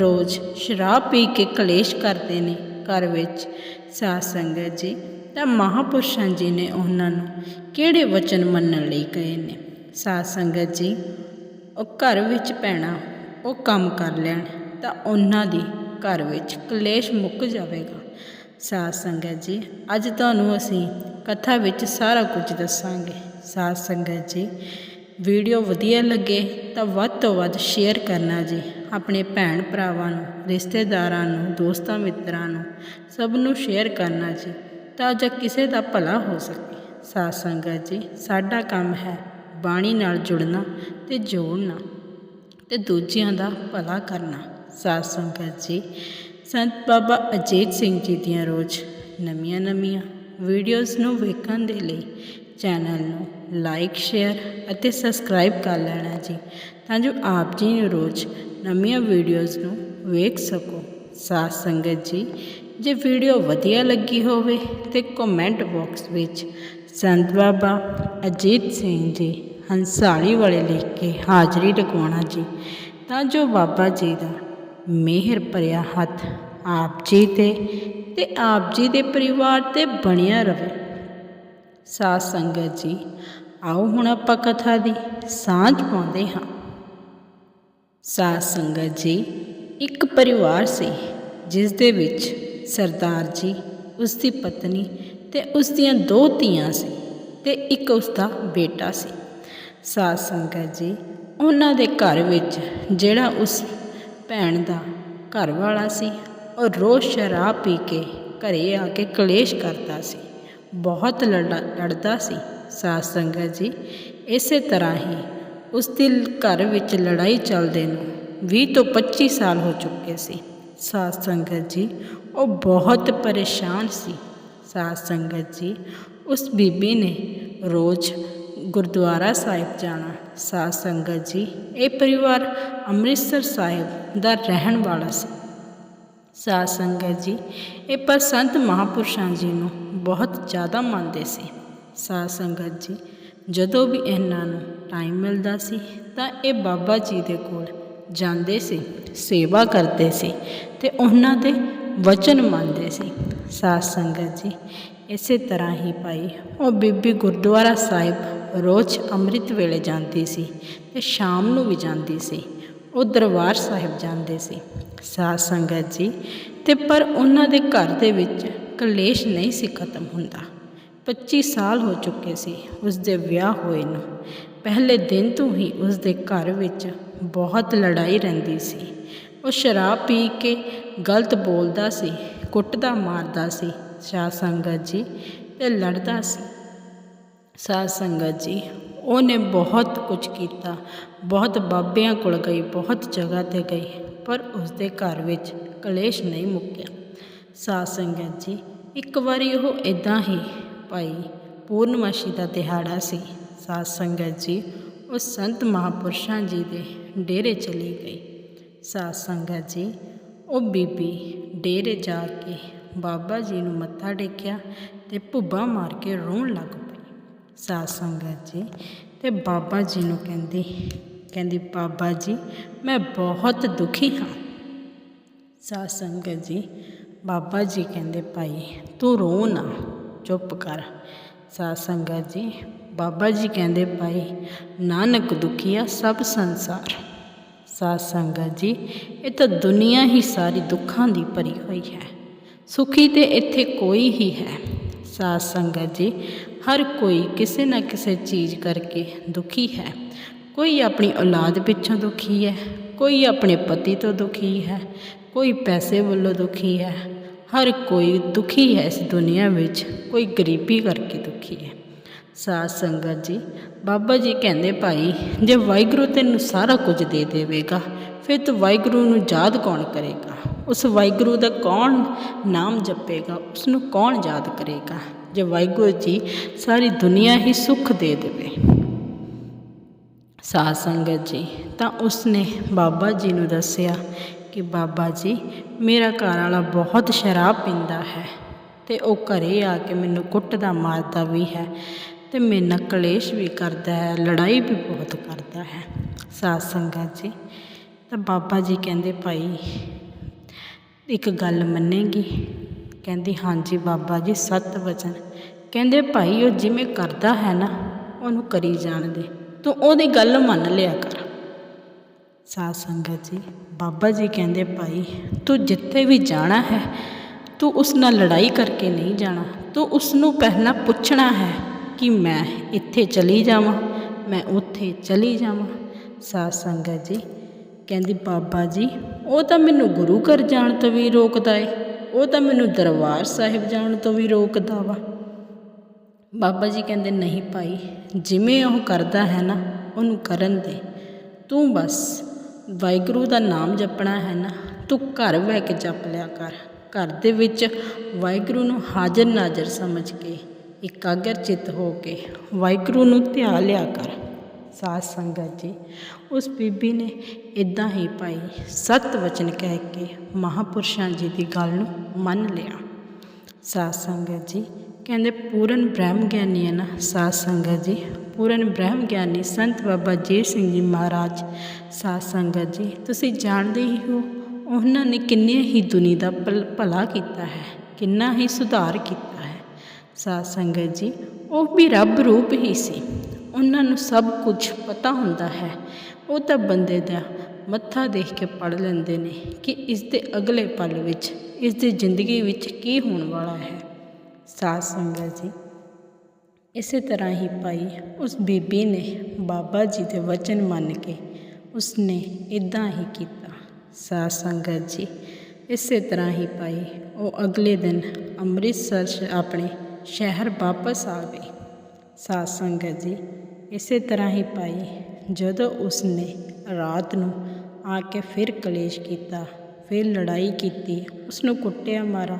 ਰੋਜ਼ ਸ਼ਰਾਬ ਪੀ ਕੇ ਕਲੇਸ਼ ਕਰਦੇ ਨੇ ਘਰ ਵਿੱਚ। ਸਾਧ ਸੰਗਤ ਜੀ, ਤਾਂ ਮਹਾਪੁਰਸ਼ਾਂ ਜੀ ਨੇ ਉਹਨਾਂ ਨੂੰ ਕਿਹੜੇ ਵਚਨ ਮੰਨਣ ਲਈ ਕਹੇ ਨੇ? ਸਾਧ ਸੰਗਤ ਜੀ, ਉਹ ਘਰ ਵਿੱਚ ਪੈਣਾ ਉਹ ਕੰਮ ਕਰ ਲੈਣ, ਤਾਂ ਉਹਨਾਂ ਦੀ ਘਰ ਵਿੱਚ ਕਲੇਸ਼ ਮੁੱਕ ਜਾਵੇਗਾ। ਸਾਧ ਸੰਗਤ ਜੀ, ਅੱਜ ਤੁਹਾਨੂੰ ਅਸੀਂ ਕਥਾ ਵਿੱਚ ਸਾਰਾ ਕੁਝ ਦੱਸਾਂਗੇ। ਸਾਧ ਸੰਗਤ ਜੀ ਵੀਡੀਓ ਵਧੀਆ ਲੱਗੇ ਤਾਂ ਵੱਧ ਤੋਂ ਵੱਧ ਸ਼ੇਅਰ ਕਰਨਾ ਜੀ ਆਪਣੇ ਭੈਣ ਭਰਾਵਾਂ ਨੂੰ, ਰਿਸ਼ਤੇਦਾਰਾਂ ਨੂੰ, ਦੋਸਤਾਂ ਮਿੱਤਰਾਂ ਨੂੰ, ਸਭ ਨੂੰ ਸ਼ੇਅਰ ਕਰਨਾ ਜੀ ਤਾਂ ਜੋ ਕਿਸੇ ਦਾ ਭਲਾ ਹੋ ਸਕੇ। ਸਾਧ ਸੰਗਤ ਜੀ, ਸਾਡਾ ਕੰਮ ਹੈ ਬਾਣੀ ਨਾਲ ਜੁੜਨਾ ਤੇ ਜੋੜਨਾ ਤੇ ਦੂਜਿਆਂ ਦਾ ਭਲਾ ਕਰਨਾ। ਸਾਧ ਸੰਗਤ ਜੀ, ਸੰਤ ਬਾਬਾ ਅਜੀਤ ਸਿੰਘ ਜੀ ਦੀਆਂ ਰੋਜ਼ ਨਵੀਆਂ ਨਵੀਆਂ ਵੀਡੀਓਜ਼ ਨੂੰ ਵੇਖਣ ਦੇ ਲਈ ਚੈਨਲ ਨੂੰ ਲਾਈਕ ਸ਼ੇਅਰ ਅਤੇ ਸਬਸਕ੍ਰਾਈਬ ਕਰ ਲੈਣਾ ਜੀ, ਤਾਂ ਜੋ ਆਪ ਜੀ ਨੂੰ ਰੋਜ਼ ਨਵੀਆਂ ਵੀਡੀਓਜ਼ ਨੂੰ ਵੇਖ ਸਕੋ। ਸਾਧ ਸੰਗਤ ਜੀ, ਜੇ ਵੀਡੀਓ ਵਧੀਆ ਲੱਗੀ ਹੋਵੇ ਤੇ ਕਮੈਂਟ ਬਾਕਸ ਵਿੱਚ ਸੰਤ ਬਾਬਾ ਅਜੀਤ ਸਿੰਘ ਜੀ ਹੰਸਾਲੀ ਵਾਲੇ ਲਿਖ ਕੇ ਹਾਜ਼ਰੀ ਲਗਵਾਉਣਾ ਜੀ, ਤਾਂ ਜੋ ਬਾਬਾ ਜੀ ਦਾ ਮਿਹਰ ਭਰਿਆ ਹੱਥ ਆਪ ਜੀ ਤੇ ਤੇ ਆਪ ਜੀ ਦੇ ਪਰਿਵਾਰ ਤੇ ਬਣਿਆ ਰਹੇ ਸਾਧ ਸੰਗਤ ਜੀ ਆਓ ਹੁਣ ਆਪਾਂ ਕਥਾ ਦੀ ਸਾਂਝ ਪਾਉਂਦੇ ਹਾਂ। ਸਾਧ ਸੰਗਤ ਜੀ, ਇੱਕ ਪਰਿਵਾਰ ਸੀ, ਜਿਸ ਦੇ ਵਿੱਚ ਸਰਦਾਰ ਜੀ ਉਸ ਦੀ ਪਤਨੀ ਤੇ ਉਸ ਦੀਆਂ ਦੋ ਧੀਆਂ ਸੀ ਤੇ ਇੱਕ ਉਸ ਦਾ ਬੇਟਾ ਸੀ। ਸਾਧ ਸੰਗਤ ਜੀ, ਉਹਨਾਂ ਦੇ ਘਰ ਵਿੱਚ ਜਿਹੜਾ ਉਸ ਭੈਣ ਦਾ ਘਰ ਵਾਲਾ ਸੀ, ਉਹ ਰੋਜ਼ ਸ਼ਰਾਬ ਪੀ ਕੇ ਘਰੇ ਆ ਕੇ ਕਲੇਸ਼ ਕਰਦਾ ਸੀ, ਬਹੁਤ ਲੜਾ ਲੜਦਾ ਸੀ। ਸਾਧ ਸੰਗਤ ਜੀ, ਇਸੇ ਤਰ੍ਹਾਂ ਹੀ ਉਸ ਦੇ ਘਰ ਵਿੱਚ ਲੜਾਈ ਚੱਲਦੇ ਨੂੰ 20 ਤੋਂ 25 ਸਾਲ ਹੋ ਚੁੱਕੇ ਸੀ। ਸਾਧ ਸੰਗਤ ਜੀ, ਉਹ ਬਹੁਤ ਪਰੇਸ਼ਾਨ ਸੀ। ਸਾਧ ਸੰਗਤ ਜੀ, ਉਸ ਬੀਬੀ ਨੇ ਰੋਜ਼ ਗੁਰਦੁਆਰਾ ਸਾਹਿਬ ਜਾਣਾ। ਸਾਧ ਸੰਗਤ ਜੀ, ਇਹ ਪਰਿਵਾਰ ਅੰਮ੍ਰਿਤਸਰ ਸਾਹਿਬ ਦਾ ਰਹਿਣ ਵਾਲਾ ਸੀ। ਸਾਧ ਸੰਗਤ ਜੀ, ਇਹ ਪਰ ਸੰਤ ਮਹਾਪੁਰਸ਼ਾਂ ਜੀ ਨੂੰ ਬਹੁਤ ਜ਼ਿਆਦਾ ਮੰਨਦੇ ਸੀ। ਸਾਧ ਸੰਗਤ ਜੀ, ਜਦੋਂ ਵੀ ਇਹਨਾਂ ਨੂੰ ਟਾਈਮ ਮਿਲਦਾ ਸੀ, ਤਾਂ ਇਹ ਬਾਬਾ ਜੀ ਦੇ ਕੋਲ ਜਾਂਦੇ ਸੀ, ਸੇਵਾ ਕਰਦੇ ਸੀ ਤੇ ਉਹਨਾਂ ਦੇ ਵਚਨ ਮੰਨਦੇ ਸੀ। ਸਾਧ ਸੰਗਤ ਜੀ, ਇਸੇ ਤਰ੍ਹਾਂ ਹੀ ਭਾਈ, ਉਹ ਬੀਬੀ ਗੁਰਦੁਆਰਾ ਸਾਹਿਬ ਰੋਜ਼ ਅੰਮ੍ਰਿਤ ਵੇਲੇ ਜਾਂਦੀ ਸੀ ਤੇ ਸ਼ਾਮ ਨੂੰ ਵੀ ਜਾਂਦੀ ਸੀ, ਉਹ ਦਰਬਾਰ ਸਾਹਿਬ ਜਾਂਦੇ ਸੀ। ਸਾਧ ਸੰਗਤ ਜੀ, ਤੇ ਪਰ ਉਹਨਾਂ ਦੇ ਘਰ ਦੇ ਵਿੱਚ ਕਲੇਸ਼ ਨਹੀਂ ਸੀ ਖਤਮ ਹੁੰਦਾ। 25 ਸਾਲ ਹੋ ਚੁੱਕੇ ਸੀ ਉਸ ਦੇ ਵਿਆਹ ਹੋਏ ਨੂੰ। ਪਹਿਲੇ ਦਿਨ ਤੋਂ ਹੀ ਉਸ ਦੇ ਘਰ ਵਿੱਚ ਬਹੁਤ ਲੜਾਈ ਰਹਿੰਦੀ ਸੀ। ਉਹ ਸ਼ਰਾਬ ਪੀ ਕੇ ਗਲਤ ਬੋਲਦਾ ਸੀ, ਕੁੱਟਦਾ ਮਾਰਦਾ ਸੀ, ਸਾਧ ਸੰਗਤ ਜੀ, ਤੇ ਲੜਦਾ ਸੀ। ਸਾਧ ਸੰਗਤ ਜੀ, ਉਹਨੇ ਬਹੁਤ ਕੁਝ ਕੀਤਾ, ਬਹੁਤ ਬਾਬਿਆਂ ਕੋਲ ਗਈ, ਬਹੁਤ ਜਗ੍ਹਾ ਤੇ ਗਈ, ਪਰ ਉਸ ਦੇ ਘਰ ਵਿੱਚ ਕਲੇਸ਼ ਨਹੀਂ ਮੁੱਕਿਆ। ਸਾਧ ਸੰਗਤ ਜੀ, ਇੱਕ ਵਾਰੀ ਉਹ ਇਦਾਂ ਹੀ ਭਾਈ ਪੂਰਨਮਾਸ਼ੀ ਦਾ ਦਿਹਾੜਾ ਸੀ। ਸਾਧ ਸੰਗਤ ਜੀ ਉਹ ਸੰਤ ਮਹਾਪੁਰਸ਼ਾਂ ਜੀ ਦੇ ਡੇਰੇ ਚਲੀ ਗਈ। ਸਾਧ ਸੰਗਤ ਜੀ, ਉਹ ਬੀਬੀ ਡੇਰੇ ਜਾ ਕੇ ਬਾਬਾ ਜੀ ਨੂੰ ਮੱਥਾ ਟੇਕਿਆ ਤੇ ਭੁੱਬਾ ਮਾਰ ਕੇ ਰੋਣ ਲੱਗ ਪਈ। ਸਾਧ ਸੰਗਤ ਜੀ, ਤੇ ਬਾਬਾ ਜੀ ਨੂੰ ਕਹਿੰਦੀ ਕਹਿੰਦੀ, ਬਾਬਾ ਜੀ, ਮੈਂ ਬਹੁਤ ਦੁਖੀ ਹਾਂ। ਸਾਧ ਸੰਗਤ ਜੀ, ਬਾਬਾ ਜੀ ਕਹਿੰਦੇ, ਭਾਈ, ਤੂੰ ਰੋ ਨਾ। ਚੁੱਪ ਕਰ। ਸਾਧ ਸੰਗਤ ਜੀ, ਬਾਬਾ ਜੀ ਕਹਿੰਦੇ ਭਾਈ ਨਾਨਕ ਦੁਖੀਆ ਸਭ ਸੰਸਾਰ। ਸਾਧ ਸੰਗਤ ਜੀ, ਇਹ ਤਾਂ ਦੁਨੀਆ ਹੀ ਸਾਰੀ ਦੁੱਖਾਂ ਦੀ ਭਰੀ ਹੋਈ ਹੈ। ਸੁਖੀ ਤੇ ਇੱਥੇ ਕੋਈ ਹੀ ਹੈ। ਸਾਧ ਸੰਗਤ ਜੀ, ਹਰ ਕੋਈ ਕਿਸੇ ਨਾ ਕਿਸੇ ਚੀਜ਼ ਕਰਕੇ ਦੁਖੀ ਹੈ। ਕੋਈ ਆਪਣੀ ਔਲਾਦ ਪਿੱਛੋਂ ਦੁਖੀ ਹੈ, ਕੋਈ ਆਪਣੇ ਪਤੀ ਤੋਂ ਦੁਖੀ ਹੈ, ਕੋਈ ਪੈਸੇ ਵੱਲੋਂ ਦੁਖੀ ਹੈ ਹਰ ਕੋਈ ਦੁਖੀ ਹੈ ਇਸ ਦੁਨੀਆ ਵਿੱਚ, ਕੋਈ ਗਰੀਬੀ ਕਰਕੇ ਦੁਖੀ ਹੈ। ਸਾਧ ਸੰਗਤ ਜੀ, ਬਾਬਾ ਜੀ ਕਹਿੰਦੇ ਭਾਈ, ਜੇ ਵਾਹਿਗੁਰੂ ਤੈਨੂੰ ਸਾਰਾ ਕੁਝ ਦੇ ਦੇਵੇਗਾ, ਫਿਰ ਤੂੰ ਵਾਹਿਗੁਰੂ ਨੂੰ ਯਾਦ ਕੌਣ ਕਰੇਗਾ? ਉਸ ਵਾਹਿਗੁਰੂ ਦਾ ਕੌਣ ਨਾਮ ਜਪੇਗਾ? ਉਸ ਨੂੰ ਕੌਣ ਯਾਦ ਕਰੇਗਾ? ਜੇ ਵਾਹਿਗੁਰੂ ਜੀ ਸਾਰੀ ਦੁਨੀਆ ਹੀ ਸੁੱਖ ਦੇ ਦੇਵੇ। ਸਾਧ ਸੰਗਤ ਜੀ, ਤਾਂ ਉਸਨੇ ਬਾਬਾ ਜੀ ਨੂੰ ਦੱਸਿਆ ਕਿ ਬਾਬਾ ਜੀ, ਮੇਰਾ ਘਰ ਵਾਲਾ ਬਹੁਤ ਸ਼ਰਾਬ ਪੀਂਦਾ ਹੈ ਤੇ ਉਹ ਘਰੇ ਆ ਕੇ ਮੈਨੂੰ ਕੁੱਟਦਾ ਮਾਰਦਾ ਵੀ ਹੈ ਤੇ ਮੇਰੇ ਨਾਲ ਕਲੇਸ਼ ਵੀ ਕਰਦਾ ਹੈ, ਲੜਾਈ ਵੀ ਬਹੁਤ ਕਰਦਾ ਹੈ। ਸਾਧ ਸੰਗਤ ਜੀ, ਤਾਂ ਬਾਬਾ ਜੀ ਕਹਿੰਦੇ ਭਾਈ, ਇੱਕ ਗੱਲ ਮੰਨੇਗੀ। ਕਹਿੰਦੀ, ਹਾਂਜੀ ਬਾਬਾ ਜੀ, ਸਤ ਵਚਨ। ਕਹਿੰਦੇ, ਭਾਈ, ਉਹ ਜਿਵੇਂ ਕਰਦਾ ਹੈ ਨਾ, ਉਹਨੂੰ ਕਰੀ ਜਾਣ ਦੇ। ਤੂੰ ਉਹਦੀ ਗੱਲ ਮੰਨ ਲਿਆ ਕਰ। ਸਾਧ ਸੰਗਤ ਜੀ, ਬਾਬਾ ਜੀ ਕਹਿੰਦੇ, ਭਾਈ, ਤੂੰ ਜਿੱਥੇ ਵੀ ਜਾਣਾ ਹੈ, ਤੂੰ ਉਸ ਨਾਲ ਲੜਾਈ ਕਰਕੇ ਨਹੀਂ ਜਾਣਾ। ਤੂੰ ਉਸ ਨੂੰ ਪਹਿਲਾਂ ਪੁੱਛਣਾ ਹੈ ਕਿ ਮੈਂ ਇੱਥੇ ਚਲੀ ਜਾਵਾਂ, ਮੈਂ ਉੱਥੇ ਚਲੀ ਜਾਵਾਂ। ਸਾਧ ਸੰਗਤ ਜੀ ਕਹਿੰਦੀ, ਬਾਬਾ ਜੀ, ਉਹ ਤਾਂ ਮੈਨੂੰ ਗੁਰੂ ਘਰ ਜਾਣ ਤੋਂ ਵੀ ਰੋਕਦਾ ਏ। ਉਹ ਤਾਂ ਮੈਨੂੰ ਦਰਬਾਰ ਸਾਹਿਬ ਜਾਣ ਤੋਂ ਵੀ ਰੋਕਦਾ ਵਾ। ਬਾਬਾ ਜੀ ਕਹਿੰਦੇ, ਨਹੀਂ ਭਾਈ, ਜਿਵੇਂ ਉਹ ਕਰਦਾ ਹੈ ਨਾ, ਉਹਨੂੰ ਕਰਨ ਦੇ। ਤੂੰ ਬਸ ਵਾਹਿਗੁਰੂ ਦਾ ਨਾਮ ਜਪਣਾ ਹੈ ਨਾ, ਤੂੰ ਘਰ ਬਹਿ ਕੇ ਜਪ ਲਿਆ ਕਰ। ਘਰ ਦੇ ਵਿੱਚ ਵਾਹਿਗੁਰੂ ਨੂੰ ਹਾਜ਼ਰ ਨਾਜ਼ਰ ਸਮਝ ਕੇ, ਇਕਾਗਰ ਚਿੱਤ ਹੋ ਕੇ ਵਾਹਿਗੁਰੂ ਨੂੰ ਧਿਆ ਲਿਆ ਕਰ। ਸਾਧ ਸੰਗਤ ਜੀ, ਉਸ ਬੀਬੀ ਨੇ ਇਦਾਂ ਹੀ ਭਾਈ ਸਤ ਵਚਨ ਕਹਿ ਕੇ ਮਹਾਪੁਰਸ਼ਾਂ ਜੀ ਦੀ ਗੱਲ ਨੂੰ ਮੰਨ ਲਿਆ। ਸਾਧ ਸੰਗਤ ਜੀ ਕਹਿੰਦੇ ਪੂਰਨ ਬ੍ਰਹਮ ਗਿਆਨੀ ਹੈ ਨਾ ਸਾਧ ਸੰਗਤ ਜੀ, ਪੂਰਨ ਬ੍ਰਹਮ ਗਿਆਨੀ ਸੰਤ ਬਾਬਾ ਜੀਤ ਸਿੰਘ ਜੀ ਮਹਾਰਾਜ ਸਾਧ ਸੰਗਤ ਜੀ, ਤੁਸੀਂ ਜਾਣਦੇ ਹੀ ਹੋ ਉਹਨਾਂ ਨੇ ਕਿੰਨੇ ਹੀ ਦੁਨੀਆ ਦਾ ਭਲ- ਭਲਾ ਕੀਤਾ ਹੈ, ਕਿੰਨਾ ਹੀ ਸੁਧਾਰ ਕੀਤਾ ਹੈ। ਸਾਧ ਸੰਗਤ ਜੀ, ਉਹ ਵੀ ਰੱਬ ਰੂਪ ਹੀ ਸੀ, ਉਹਨਾਂ ਨੂੰ ਸਭ ਕੁਝ ਪਤਾ ਹੁੰਦਾ ਹੈ। ਉਹ ਤਾਂ ਬੰਦੇ ਦਾ ਮੱਥਾ ਦੇਖ ਕੇ ਪੜ ਲੈਂਦੇ ਨੇ ਕਿ ਇਸ ਦੇ ਅਗਲੇ ਪਲ ਵਿੱਚ, ਇਸ ਦੀ ਜ਼ਿੰਦਗੀ ਵਿੱਚ ਕੀ ਹੋਣ ਵਾਲਾ ਹੈ। ਸਾਧ ਸੰਗਤ ਜੀ। ਇਸੇ ਤਰ੍ਹਾਂ ਹੀ ਭਾਈ, ਉਸ ਬੀਬੀ ਨੇ ਬਾਬਾ ਜੀ ਦੇ ਵਚਨ ਮੰਨ ਕੇ ਉਸਨੇ ਇਦਾਂ ਹੀ ਕੀਤਾ। ਸਾਧ ਸੰਗਤ ਜੀ, ਇਸੇ ਤਰ੍ਹਾਂ ਹੀ ਭਾਈ, ਉਹ ਅਗਲੇ ਦਿਨ ਅੰਮ੍ਰਿਤਸਰ ਆਪਣੇ ਸ਼ਹਿਰ ਵਾਪਸ ਆ ਗਈ ਸਾਧ ਸੰਗਤ ਜੀ, ਇਸੇ ਤਰ੍ਹਾਂ ਹੀ ਭਾਈ, ਜਦੋਂ ਉਸਨੇ ਰਾਤ ਨੂੰ ਆ ਕੇ ਫਿਰ ਕਲੇਸ਼ ਕੀਤਾ, ਫਿਰ ਲੜਾਈ ਕੀਤੀ, ਉਸਨੂੰ ਕੁੱਟਿਆ ਮਾਰਾ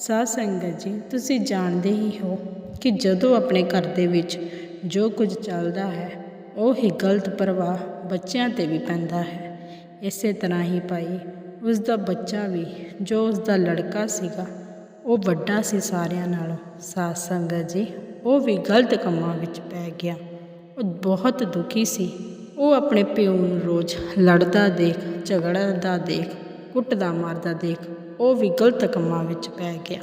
ਸਾਧ ਸੰਗਤ ਜੀ, ਤੁਸੀਂ ਜਾਣਦੇ ਹੀ ਹੋ ਕਿ ਜਦੋਂ ਆਪਣੇ ਘਰ ਦੇ ਵਿੱਚ ਜੋ ਕੁਝ ਚੱਲਦਾ ਹੈ, ਉਹ ਹੀ ਗਲਤ ਪ੍ਰਭਾਵ ਬੱਚਿਆਂ ਤੇ ਵੀ ਪੈਂਦਾ ਹੈ। ਇਸੇ ਤਰ੍ਹਾਂ ਹੀ ਭਾਈ ਉਸ ਦਾ ਬੱਚਾ ਵੀ, ਜੋ ਉਸ ਦਾ ਲੜਕਾ ਸੀਗਾ, ਉਹ ਵੱਡਾ ਸੀ ਸਾਰਿਆਂ ਨਾਲੋਂ। ਸਾਧ ਸੰਗਤ ਜੀ, ਉਹ ਵੀ ਗਲਤ ਕੰਮਾਂ ਵਿੱਚ ਪੈ ਗਿਆ। ਉਹ ਬਹੁਤ ਦੁਖੀ ਸੀ। ਉਹ ਆਪਣੇ ਪਿਓ ਨੂੰ ਰੋਜ਼ ਲੜਦਾ ਦੇਖ, ਝਗੜਦਾ ਦੇਖ, ਕੁੱਟਦਾ ਮਾਰਦਾ ਦੇਖ ਉਹ ਵੀ ਗਲਤ ਕੰਮਾਂ ਵਿੱਚ ਪੈ ਗਿਆ।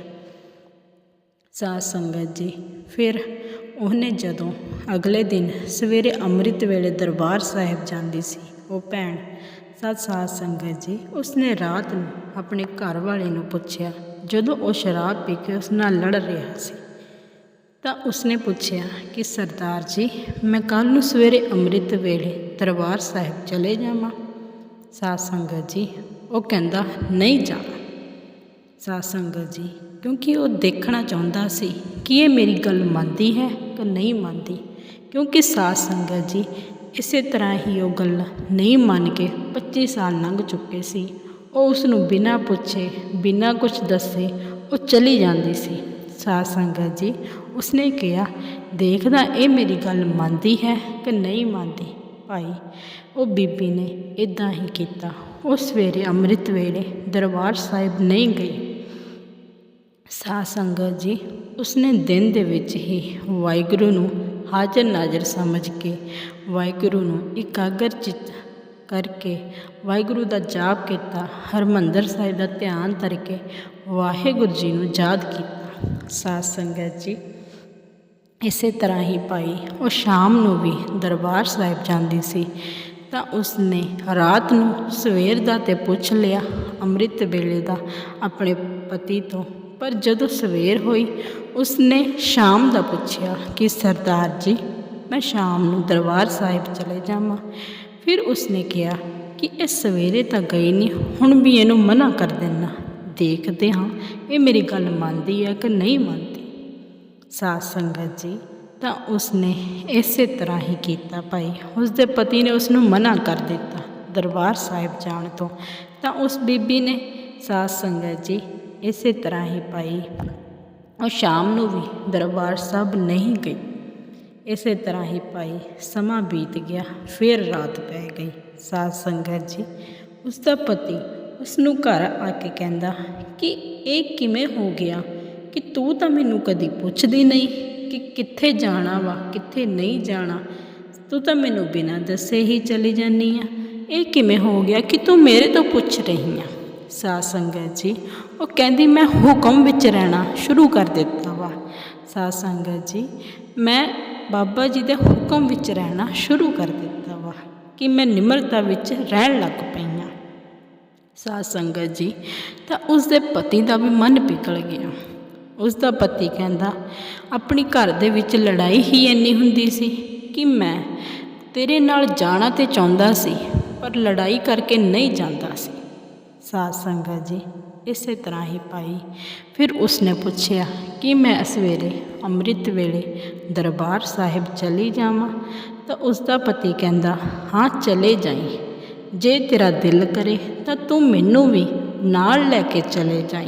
ਸਾਧ ਸੰਗਤ ਜੀ, ਫਿਰ ਉਹਨੇ ਜਦੋਂ ਅਗਲੇ ਦਿਨ ਸਵੇਰੇ ਅੰਮ੍ਰਿਤ ਵੇਲੇ ਦਰਬਾਰ ਸਾਹਿਬ ਜਾਂਦੀ ਸੀ, ਉਹ ਭੈਣ, ਸਤ ਸਾਧ ਸੰਗਤ ਜੀ, ਉਸਨੇ ਰਾਤ ਨੂੰ ਆਪਣੇ ਘਰ ਵਾਲੇ ਨੂੰ ਪੁੱਛਿਆ, ਜਦੋਂ ਉਹ ਸ਼ਰਾਬ ਪੀ ਕੇ ਉਸ ਨਾਲ ਲੜ ਰਿਹਾ ਸੀ, ਤਾਂ ਉਸਨੇ ਪੁੱਛਿਆ ਕਿ ਸਰਦਾਰ ਜੀ, ਮੈਂ ਕੱਲ ਨੂੰ ਸਵੇਰੇ ਅੰਮ੍ਰਿਤ ਵੇਲੇ ਦਰਬਾਰ ਸਾਹਿਬ ਚਲੇ ਜਾਵਾਂ। ਸਾਧ ਸੰਗਤ ਜੀ, ਉਹ ਕਹਿੰਦਾ, ਨਹੀਂ ਜਾਣਾ। ਸਾਧ ਸੰਗਤ ਜੀ, ਕਿਉਂਕਿ ਉਹ ਦੇਖਣਾ ਚਾਹੁੰਦਾ ਸੀ ਕਿ ਇਹ ਮੇਰੀ ਗੱਲ ਮੰਨਦੀ ਹੈ ਕਿ ਨਹੀਂ ਮੰਨਦੀ। ਕਿਉਂਕਿ ਸਾਧ ਸੰਗਤ ਜੀ, ਇਸੇ ਤਰ੍ਹਾਂ ਹੀ ਉਹ ਗੱਲ ਨਹੀਂ ਮੰਨ ਕੇ 25 ਸਾਲ ਲੰਘ ਚੁੱਕੇ ਸੀ। ਉਹ ਉਸ ਨੂੰ ਬਿਨਾਂ ਪੁੱਛੇ, ਬਿਨਾਂ ਕੁਝ ਦੱਸੇ ਉਹ ਚਲੀ ਜਾਂਦੀ ਸੀ। ਸਾਧ ਸੰਗਤ ਜੀ, ਉਸਨੇ ਕਿਹਾ ਦੇਖਦਾ ਇਹ ਮੇਰੀ ਗੱਲ ਮੰਨਦੀ ਹੈ ਕਿ ਨਹੀਂ ਮੰਨਦੀ? ਭਾਈ, ਉਹ ਬੀਬੀ ਨੇ ਇਦਾਂ ਹੀ ਕੀਤਾ। ਉਹ ਸਵੇਰੇ ਅੰਮ੍ਰਿਤ ਵੇਲੇ ਦਰਬਾਰ ਸਾਹਿਬ ਨਹੀਂ ਗਈ। ਸਾਧ ਸੰਗਤ ਜੀ, ਉਸਨੇ ਦਿਨ ਦੇ ਵਿੱਚ ਹੀ ਵਾਹਿਗੁਰੂ ਨੂੰ ਹਾਜ਼ਰ ਨਾਜ਼ਰ ਸਮਝ ਕੇ ਵਾਹਿਗੁਰੂ ਨੂੰ ਇਕਾਗਰ ਚਿੱਤ ਕਰਕੇ ਵਾਹਿਗੁਰੂ ਦਾ ਜਾਪ ਕੀਤਾ, ਹਰਮੰਦਰ ਸਾਹਿਬ ਦਾ ਧਿਆਨ ਧਰ ਕੇ ਵਾਹਿਗੁਰੂ ਜੀ ਨੂੰ ਯਾਦ ਕੀਤਾ। ਸਾਧ ਸੰਗਤ ਜੀ, ਇਸੇ ਤਰ੍ਹਾਂ ਹੀ ਭਾਈ, ਉਹ ਸ਼ਾਮ ਨੂੰ ਵੀ ਦਰਬਾਰ ਸਾਹਿਬ ਜਾਂਦੀ ਸੀ, ਤਾਂ ਉਸਨੇ ਰਾਤ ਨੂੰ ਸਵੇਰ ਦਾ ਤੇ ਪੁੱਛ ਲਿਆ, ਅੰਮ੍ਰਿਤ ਵੇਲੇ ਦਾ ਆਪਣੇ ਪਤੀ ਤੋਂ ਪਰ ਜਦੋਂ ਸਵੇਰ ਹੋਈ, ਉਸਨੇ ਸ਼ਾਮ ਦਾ ਪੁੱਛਿਆ ਕਿ, ਸਰਦਾਰ ਜੀ, ਮੈਂ ਸ਼ਾਮ ਨੂੰ ਦਰਬਾਰ ਸਾਹਿਬ ਚਲੇ ਜਾਵਾਂ। ਫਿਰ ਉਸਨੇ ਕਿਹਾ ਕਿ, ਇਹ ਸਵੇਰੇ ਤਾਂ ਗਈ ਨਹੀਂ ਹੁਣ ਵੀ ਇਹਨੂੰ ਮਨਾ ਕਰ ਦੇਣਾ। ਦੇਖਦੇ ਹਾਂ, ਇਹ ਮੇਰੀ ਗੱਲ ਮੰਨਦੀ ਹੈ ਕਿ ਨਹੀਂ ਮੰਨਦੀ? ਸਾਧ ਸੰਗਤ ਜੀ, ਤਾਂ ਉਸਨੇ ਇਸੇ ਤਰ੍ਹਾਂ ਹੀ ਕੀਤਾ ਭਾਈ। ਉਸਦੇ ਪਤੀ ਨੇ ਉਸ ਨੂੰ ਮਨਾ ਕਰ ਦਿੱਤਾ ਦਰਬਾਰ ਸਾਹਿਬ ਜਾਣ ਤੋਂ। ਤਾਂ ਉਸ ਬੀਬੀ ਨੇ, ਸਾਧ ਸੰਗਤ ਜੀ ਇਸੇ ਤਰ੍ਹਾਂ ਹੀ ਪਾਈ ਉਹ ਸ਼ਾਮ ਨੂੰ ਵੀ ਦਰਬਾਰ ਸਾਹਿਬ ਨਹੀਂ ਗਈ। ਇਸੇ ਤਰ੍ਹਾਂ ਹੀ ਪਾਈ ਸਮਾਂ ਬੀਤ ਗਿਆ, ਫਿਰ ਰਾਤ ਪੈ ਗਈ। ਸਾਧ ਸੰਗਤ ਜੀ, ਉਸ ਦਾ ਪਤੀ ਉਸ ਨੂੰ ਘਰ ਆ ਕੇ ਕਹਿੰਦਾ, ਕਿ ਇਹ ਕਿਵੇਂ ਹੋ ਗਿਆ? ਕਿ ਤੂੰ ਤਾਂ ਮੈਨੂੰ ਕਦੀ ਪੁੱਛਦੀ ਨਹੀਂ ਕਿ ਕਿੱਥੇ ਜਾਣਾ ਵਾ, ਕਿੱਥੇ ਨਹੀਂ ਜਾਣਾ? ਤੂੰ ਤਾਂ ਮੈਨੂੰ ਬਿਨਾਂ ਦੱਸੇ ਹੀ ਚਲੀ ਜਾਨੀ ਆ। ਇਹ ਕਿਵੇਂ ਹੋ ਗਿਆ ਕਿ ਤੂੰ ਮੇਰੇ ਤੋਂ ਪੁੱਛ ਰਹੀ ਆ? ਸਾਧ ਸੰਗਤ ਜੀ ਉਹ ਕਹਿੰਦੀ, ਮੈਂ ਹੁਕਮ ਵਿੱਚ ਰਹਿਣਾ ਸ਼ੁਰੂ ਕਰ ਦਿੱਤਾ ਵਾ। ਸਾਧ ਸੰਗਤ ਜੀ, ਮੈਂ ਬਾਬਾ ਜੀ ਦੇ ਹੁਕਮ ਵਿੱਚ ਰਹਿਣਾ ਸ਼ੁਰੂ ਕਰ ਦਿੱਤਾ ਵਾ ਕਿ ਮੈਂ ਨਿਮਰਤਾ ਵਿੱਚ ਰਹਿਣ ਲੱਗ ਪਈ ਹਾਂ ਸਾਧ ਸੰਗਤ ਜੀ, ਤਾਂ ਉਸ ਦੇ ਪਤੀ ਦਾ ਵੀ ਮਨ ਪਿਕਲ ਗਿਆ। ਉਸ ਦਾ ਪਤੀ ਕਹਿੰਦਾ, ਆਪਣੀ ਘਰ ਦੇ ਵਿੱਚ ਲੜਾਈ ਹੀ ਇੰਨੀ ਹੁੰਦੀ ਸੀ ਕਿ ਮੈਂ ਤੇਰੇ ਨਾਲ ਜਾਣਾ ਤੇ ਚਾਹੁੰਦਾ ਸੀ, ਪਰ ਲੜਾਈ ਕਰਕੇ ਨਹੀਂ ਜਾਂਦਾ ਸੀ। ਸਾਧ ਸੰਗਤ ਜੀ ਇਸੇ ਤਰ੍ਹਾਂ ਹੀ ਪਾਈ। ਫਿਰ ਉਸਨੇ ਪੁੱਛਿਆ, ਕਿ ਮੈਂ ਸਵੇਰੇ ਅੰਮ੍ਰਿਤ ਵੇਲੇ ਦਰਬਾਰ ਸਾਹਿਬ ਚਲੀ ਜਾਵਾਂ? ਤਾਂ ਉਸ ਦਾ ਪਤੀ ਕਹਿੰਦਾ, ਹਾਂ, ਚਲੇ ਜਾਈ। ਜੇ ਤੇਰਾ ਦਿਲ ਕਰੇ ਤਾਂ ਤੂੰ ਮੈਨੂੰ ਵੀ ਨਾਲ ਲੈ ਕੇ ਚਲੇ ਜਾਈ।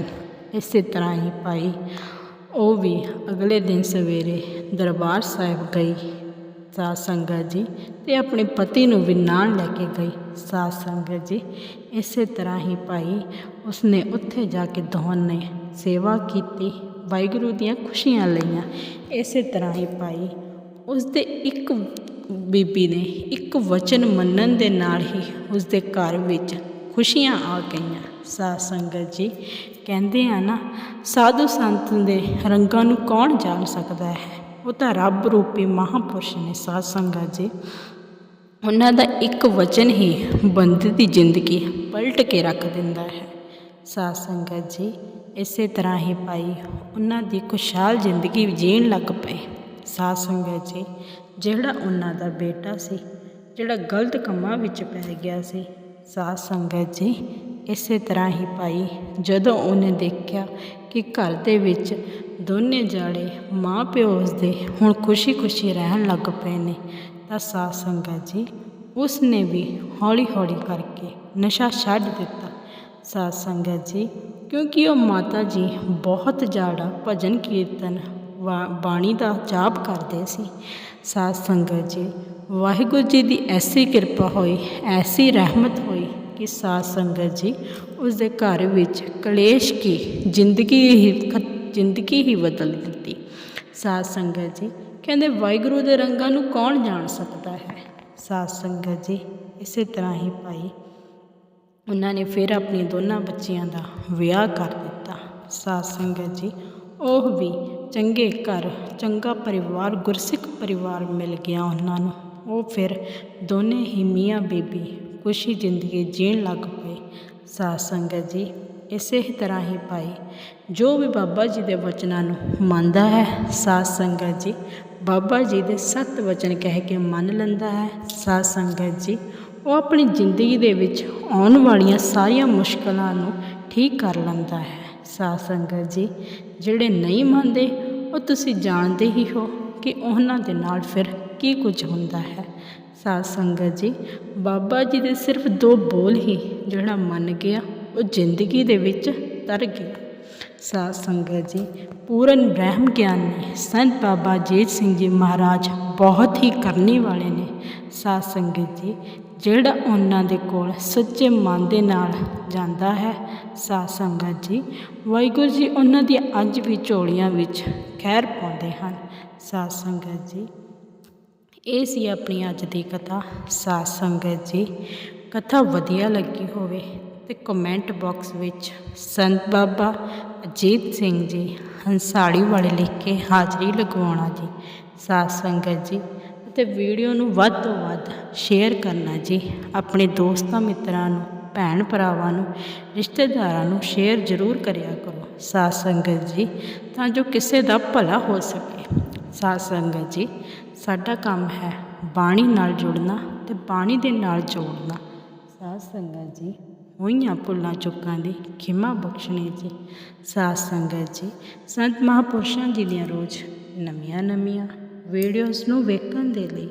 ਇਸੇ ਤਰ੍ਹਾਂ ਹੀ ਪਾਈ। ਉਹ ਵੀ ਅਗਲੇ ਦਿਨ ਸਵੇਰੇ ਦਰਬਾਰ ਸਾਹਿਬ ਗਈ। ਸਾਧ ਸੰਗਤ ਜੀ ਤੇ ਆਪਣੇ ਪਤੀ ਨੂੰ ਵੀ ਨਾਲ ਲੈ ਕੇ ਗਈ ਸਾਧ ਸੰਗਤ ਜੀ। ਇਸੇ ਤਰ੍ਹਾਂ ਹੀ ਭਾਈ ਉਸਨੇ ਉੱਥੇ ਜਾ ਕੇ ਦੋਹਾਂ ਨੇ ਸੇਵਾ ਕੀਤੀ, ਵਾਹਿਗੁਰੂ ਦੀਆਂ ਖੁਸ਼ੀਆਂ ਲਈਆਂ। ਇਸੇ ਤਰ੍ਹਾਂ ਹੀ ਭਾਈ ਉਸਦੇ ਇੱਕ ਬੀਬੀ ਨੇ ਇੱਕ ਵਚਨ ਮੰਨਣ ਦੇ ਨਾਲ ਹੀ ਉਸਦੇ ਘਰ ਵਿੱਚ ਖੁਸ਼ੀਆਂ ਆ ਗਈਆਂ। ਸਾਧ ਸੰਗਤ ਜੀ ਕਹਿੰਦੇ ਆ ਨਾ, ਸਾਧੂ ਸੰਤ ਦੇ ਰੰਗਾਂ ਨੂੰ ਕੌਣ ਜਾਣ ਸਕਦਾ ਹੈ? ਉਹ ਤਾਂ ਰੱਬ ਰੂਪੀ ਮਹਾਪੁਰਸ਼ ਨੇ ਸਾਧ ਸੰਗਤ ਜੀ। ਉਹਨਾਂ ਦਾ ਇੱਕ ਵਚਨ ਹੀ ਬੰਦੇ ਦੀ ਜ਼ਿੰਦਗੀ ਪਲਟ ਕੇ ਰੱਖ ਦਿੰਦਾ ਹੈ। ਸਾਧ ਸੰਗਤ ਜੀ, ਇਸੇ ਤਰ੍ਹਾਂ ਹੀ ਪਾਈ ਉਹਨਾਂ ਦੀ ਖੁਸ਼ਹਾਲ ਜ਼ਿੰਦਗੀ ਜੀਣ ਲੱਗ ਪਏ। ਸਾਧ ਸੰਗਤ ਜੀ, ਜਿਹੜਾ ਉਹਨਾਂ ਦਾ ਬੇਟਾ ਸੀ, ਜਿਹੜਾ ਗਲਤ ਕੰਮਾਂ ਵਿੱਚ ਪੈ ਗਿਆ ਸੀ, ਸਾਧ ਸੰਗਤ ਜੀ, ਇਸੇ ਤਰ੍ਹਾਂ ਹੀ ਪਾਈ ਜਦੋਂ ਉਹਨੇ ਦੇਖਿਆ ਕਿ ਘਰ ਦੇ ਵਿੱਚ ਦੋਨੇ ਜਾੜੇ ਮਾਂ ਪਿਓ ਉਸਦੇ ਹੁਣ ਖੁਸ਼ੀ-ਖੁਸ਼ੀ ਰਹਿਣ ਲੱਗ ਪਏ ਨੇ। ਤਾਂ ਸਾਧ ਸੰਗਤ ਜੀ ਉਸ ਨੇ ਵੀ ਹੌਲੀ-ਹੌਲੀ ਕਰਕੇ ਨਸ਼ਾ ਛੱਡ ਦਿੱਤਾ। ਸਾਧ ਸੰਗਤ ਜੀ, ਕਿਉਂਕਿ ਉਹ ਮਾਤਾ ਜੀ ਬਹੁਤ ਜ਼ਿਆਦਾ ਭਜਨ ਕੀਰਤਨ ਬਾਣੀ ਦਾ ਜਾਪ ਕਰਦੇ ਸੀ। ਸਾਧ ਸੰਗਤ ਜੀ, ਵਾਹਿਗੁਰੂ ਜੀ ਦੀ ਐਸੀ ਕਿਰਪਾ ਹੋਈ, ਐਸੀ ਰਹਿਮਤ ਹੋਈ ਕਿ ਸਾਧ ਸੰਗਤ ਜੀ ਉਸ ਦੇ ਘਰ ਵਿੱਚ ਕਲੇਸ਼ ਕੀ, ਜ਼ਿੰਦਗੀ ਹੀ ਜ਼ਿੰਦਗੀ ਹੀ ਬਦਲ ਦਿੱਤੀ। ਸਾਧ ਸੰਗਤ ਜੀ, ਕਹਿੰਦੇ ਵਾਹਿਗੁਰੂ ਦੇ ਰੰਗਾਂ ਨੂੰ ਕੌਣ ਜਾਣ ਸਕਦਾ ਹੈ? ਸਾਧ ਸੰਗਤ ਜੀ, ਇਸੇ ਤਰ੍ਹਾਂ ਹੀ ਭਾਈ, ਉਹਨਾਂ ਨੇ ਫਿਰ ਆਪਣੀ ਦੋਨਾਂ ਬੱਚੀਆਂ ਦਾ ਵਿਆਹ ਕਰ ਦਿੱਤਾ। ਸਾਧ ਸੰਗਤ ਜੀ, ਉਹ ਵੀ ਚੰਗੇ ਘਰ, ਚੰਗਾ ਪਰਿਵਾਰ, ਗੁਰਸਿੱਖ ਪਰਿਵਾਰ ਮਿਲ ਗਿਆ ਉਹਨਾਂ ਨੂੰ। ਉਹ ਫਿਰ ਦੋਨੇ ਹੀ ਮੀਆਂ ਬੀਬੀ ਖੁਸ਼ੀ ਜ਼ਿੰਦਗੀ ਜੀਣ ਲੱਗ ਪਏ। ਸਾਧ ਸੰਗਤ ਜੀ ਇਸੇ ਹੀ ਤਰ੍ਹਾਂ ਹੀ ਭਾਈ, ਜੋ ਵੀ ਬਾਬਾ ਜੀ ਦੇ ਵਚਨਾਂ ਨੂੰ ਮੰਨਦਾ ਹੈ, ਸਾਧ ਸੰਗਤ ਜੀ, ਬਾਬਾ ਜੀ ਦੇ ਸਤ ਵਚਨ ਕਹਿ ਕੇ ਮੰਨ ਲੈਂਦਾ ਹੈ, ਸਾਧ ਸੰਗਤ ਜੀ, ਉਹ ਆਪਣੀ ਜ਼ਿੰਦਗੀ ਦੇ ਵਿੱਚ ਆਉਣ ਵਾਲੀਆਂ ਸਾਰੀਆਂ ਮੁਸ਼ਕਲਾਂ ਨੂੰ ਠੀਕ ਕਰ ਲੈਂਦਾ ਹੈ। ਸਾਧ ਸੰਗਤ ਜੀ, ਜਿਹੜੇ ਨਹੀਂ ਮੰਨਦੇ, ਉਹ ਤੁਸੀਂ ਜਾਣਦੇ ਹੀ ਹੋ ਕਿ ਉਹਨਾਂ ਦੇ ਨਾਲ ਫਿਰ ਕੀ ਕੁਝ ਹੁੰਦਾ ਹੈ। ਸਾਧ ਸੰਗਤ ਜੀ, ਬਾਬਾ ਜੀ ਦੇ ਸਿਰਫ ਦੋ ਬੋਲ ਹੀ ਜਿਹੜਾ ਮੰਨ ਗਿਆ ਉਹ ਜ਼ਿੰਦਗੀ ਦੇ ਵਿੱਚ ਤਰ ਗਿਆ ਸਾਧ ਸੰਗਤ ਜੀ, ਪੂਰਨ ਬ੍ਰਹਮ ਗਿਆਨੀ ਸੰਤ ਬਾਬਾ ਜੀਤ ਸਿੰਘ ਜੀ ਮਹਾਰਾਜ ਬਹੁਤ ਹੀ ਕਰਨੀ ਵਾਲੇ ਨੇ। ਸਾਧ ਸੰਗਤ ਜੀ, ਜਿਹੜਾ ਉਹਨਾਂ ਦੇ ਕੋਲ ਸੱਚੇ ਮਨ ਦੇ ਨਾਲ ਜਾਂਦਾ ਹੈ, ਸਾਧ ਸੰਗਤ ਜੀ, ਵਾਹਿਗੁਰੂ ਜੀ ਉਹਨਾਂ ਦੀ ਅੱਜ ਵੀ ਝੋਲੀਆਂ ਵਿੱਚ ਖੈਰ ਪਾਉਂਦੇ ਹਨ। ਸਾਧ ਸੰਗਤ ਜੀ, ਇਹ ਸੀ ਆਪਣੀ ਅੱਜ ਦੀ ਕਥਾ। ਸਾਧ ਸੰਗਤ ਜੀ, ਕਥਾ ਵਧੀਆ ਲੱਗੀ ਹੋਵੇ ਤੇ ਕਮੈਂਟ ਬਾਕਸ ਵਿੱਚ ਸੰਤ ਬਾਬਾ ਅਜੀਤ ਸਿੰਘ ਜੀ ਹੰਸਾੜੀ ਵਾਲੇ ਲਿਖ ਕੇ ਹਾਜ਼ਰੀ ਲਗਵਾਉਣਾ ਜੀ। ਸਾਧ ਸੰਗਤ ਜੀ, ਅਤੇ ਵੀਡੀਓ ਨੂੰ ਵੱਧ ਤੋਂ ਵੱਧ ਸ਼ੇਅਰ ਕਰਨਾ ਜੀ। ਆਪਣੇ ਦੋਸਤਾਂ, ਮਿੱਤਰਾਂ ਨੂੰ, ਭੈਣ ਭਰਾਵਾਂ ਨੂੰ, ਰਿਸ਼ਤੇਦਾਰਾਂ ਨੂੰ ਸ਼ੇਅਰ ਜ਼ਰੂਰ ਕਰਿਆ ਕਰੋ ਸਾਧ ਸੰਗਤ ਜੀ, ਤਾਂ ਜੋ ਕਿਸੇ ਦਾ ਭਲਾ ਹੋ ਸਕੇ। ਸਾਧ ਸੰਗਤ ਜੀ, ਸਾਡਾ ਕੰਮ ਹੈ ਬਾਣੀ ਨਾਲ ਜੁੜਨਾ ਤੇ ਬਾਣੀ ਦੇ ਨਾਲ ਜੋੜਨਾ। ਸਾਧ ਸੰਗਤ ਜੀ ਹੋਈਆਂ ਭੁੱਲਾਂ ਚੁੱਕਾਂ ਦੀ ਖਿਮਾ ਬਖਸ਼ਣੀ ਜੀ। ਸਾਧ ਸੰਗਤ ਜੀ, ਸੰਤ ਮਹਾਪੁਰਸ਼ਾਂ ਜੀ ਦੀਆਂ ਰੋਜ਼ ਨਵੀਆਂ ਨਵੀਆਂ ਵੀਡੀਓਜ਼ ਨੂੰ ਵੇਖਣ ਦੇ ਲਈ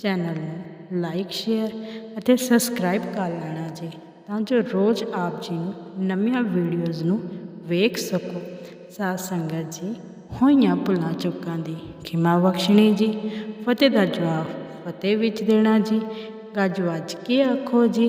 ਚੈਨਲ ਨੂੰ ਲਾਈਕ, ਸ਼ੇਅਰ ਅਤੇ ਸਬਸਕ੍ਰਾਈਬ ਕਰ ਲੈਣਾ ਜੀ, ਤਾਂ ਜੋ ਰੋਜ਼ ਆਪ ਜੀ ਨੂੰ ਨਵੀਆਂ ਵੀਡੀਓਜ਼ ਨੂੰ ਵੇਖ ਸਕੋ। ਸਾਧ ਸੰਗਤ ਜੀ, ਹੋਈਆਂ ਭੁੱਲਾਂ ਚੁੱਕਾਂ ਦੀ ਖਿਮਾ ਬਖਸ਼ਣੀ ਜੀ, ਫਤਿਹ ਦਾ ਜਵਾਬ ਫਤਿਹ ਵਿੱਚ ਦੇਣਾ ਜੀ। ਗੱਜ ਵੱਜ ਕੇ ਆਖੋ ਜੀ।